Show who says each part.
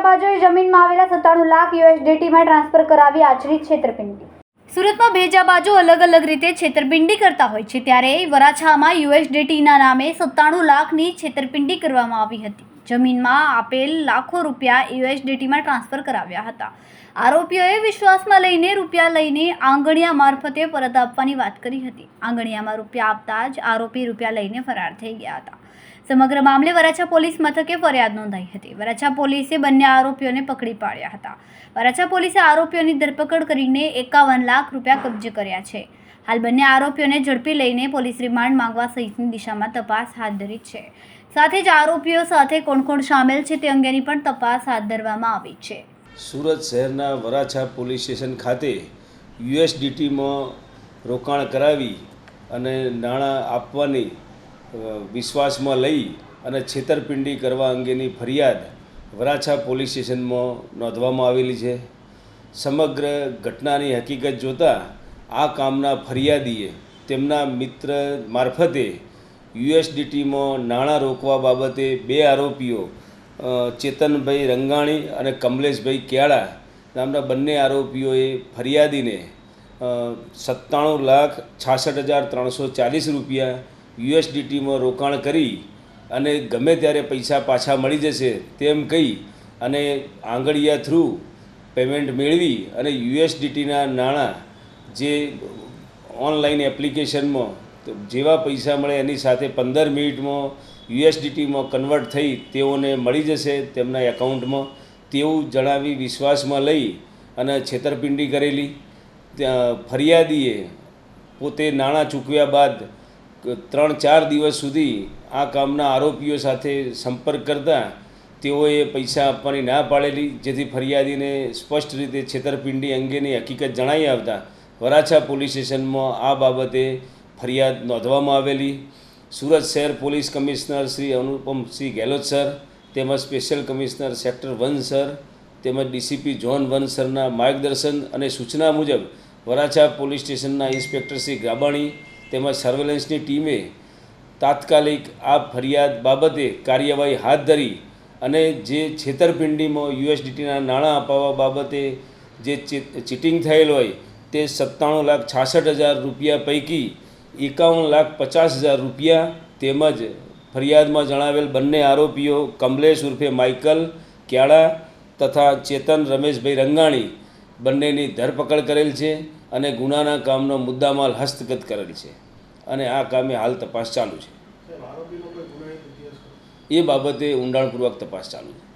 Speaker 1: બાજુએ જમીનમાં આવેલા સત્તાણું લાખ યુએસડીટીમાં ટ્રાન્સફર કરાવી આચરી છેતરપિંડી. સુરતમાં ભેજા બાજુ અલગ અલગ રીતે છેતરપિંડી કરતા હોય છે. ત્યારે વરાછામાં યુએસડીટીના નામે સત્તાણું લાખની છેતરપિંડી કરવામાં આવી હતી. જમીનમાં આપેલ લાખો રૂપિયા યુએસડીટીમાં ટ્રાન્સફર કરાવ્યા હતા. આરોપીઓએ વિશ્વાસમાં લઈને રૂપિયા લઈને આંગણિયા મારફતે પરત આપવાની વાત કરી હતી. આંગણિયામાં રૂપિયા આપતા જ આરોપી રૂપિયા લઈને ફરાર થઈ ગયા હતા. સમગ્ર મામલે વરાછા પોલીસ મથકે ફરિયાદ નોંધાઈ હતી. વરાછા પોલીસે બંને આરોપીઓને પકડી પાડ્યા હતા. વરાછા પોલીસે આરોપીઓની ધરપકડ કરીને એકાવન લાખ રૂપિયા કબજે કર્યા છે. હાલ બંને આરોપીઓને ઝડપી લઈને પોલીસ રિમાન્ડ માંગવા સહિતની દિશામાં તપાસ હાથ ધરી છે. સાથે જ આરોપીઓ સાથે કોણ કોણ સામેલ છે તે અંગેની પણ તપાસ હાથ ધરવામાં આવી છે.
Speaker 2: સુરત શહેરના વરાછા પોલીસ સ્ટેશન ખાતે યુએસડીટીમાં રોકાણ કરાવી અને નાણાં આપવાની વિશ્વાસમાં લઈ અને છેતરપિંડી કરવા અંગેની ફરિયાદ વરાછા પોલીસ સ્ટેશનમાં નોંધવામાં આવેલી છે. સમગ્ર ઘટનાની હકીકત જોતાં આ કામના ફરિયાદીએ તેમના મિત્ર મારફતે યુએસડીટીમાં નાણાં રોકવા બાબતે બે આરોપીઓ ચેતનભાઈ રંગાણી અને કમલેશભાઈ કેળા નામના બંને આરોપીઓએ ફરિયાદીને સત્તાણું લાખ છાસઠ હજાર ત્રણસો ચાલીસ રૂપિયા યુએસડીટીમાં રોકાણ કરી અને ગમે ત્યારે પૈસા પાછા મળી જશે તેમ કહી અને આંગળીયા થ્રુ પેમેન્ટ મેળવી અને યુએસડીટીના નાણાં જે ઓનલાઈન એપ્લિકેશનમાં તો જેવા પૈસા મળે એની સાથે પંદર મિનિટમાં યુએસડીટીમાં કન્વર્ટ થઈ તેઓને મળી જશે તેમના એકાઉન્ટમાં. તેવું જણાવી વિશ્વાસમાં લઈ અને છેતરપિંડી કરેલી. ફરિયાદીએ પોતે નાણાં ચૂકવ્યા બાદ ત્રણ ચાર દિવસ સુધી આ કામના આરોપીઓ સાથે સંપર્ક કરતા તેઓએ પૈસા આપવાની ના પાડેલી, જેથી ફરિયાદીને સ્પષ્ટ રીતે છેતરપિંડી અંગેની હકીકત જણાઈ આવતા વરાછા પોલીસ સ્ટેશનમાં આ બાબતે ફરિયાદ નોંધવામાં આવેલી. સુરત શહેર police commissioner Shri Anupamsinh Gehlot sir, તેમજ special commissioner sector one sir, તેમજ ડીસીપી જોન વન સરના માર્ગદર્શન અને સૂચના મુજબ વરાછા પોલીસ સ્ટેશનના ઇન્સ્પેક્ટર શ્રી ગાબાણી તેમજ સર્વેલન્સની ટીમે તાત્કાલિક આ ફરિયાદ બાબતે કાર્યવાહી હાથ ધરી અને જે છેતરપિંડીમાં યુએસડીટીના નાણાં અપાવવા બાબતે જે ચીટિંગ થયેલ હોય તે સત્તાણું લાખ છાસઠ હજાર રૂપિયા પૈકી એકાવન લાખ પચાસ હજાર રૂપિયા તેમજ ફરિયાદમાં જણાવેલ બંને આરોપીઓ કમલેશ ઉર્ફે માઇકલ ક્યાળા તથા ચેતન રમેશભાઈ રંગાણી બંનેની ધરપકડ કરેલ છે. અને ગુનાના કામનો મુદ્દામાલ હસ્તગત કરેલ છે. અને આ કામે હાલ તપાસ ચાલુ છે. એ બાબતે ઊંડાણપૂર્વક તપાસ ચાલુ છે.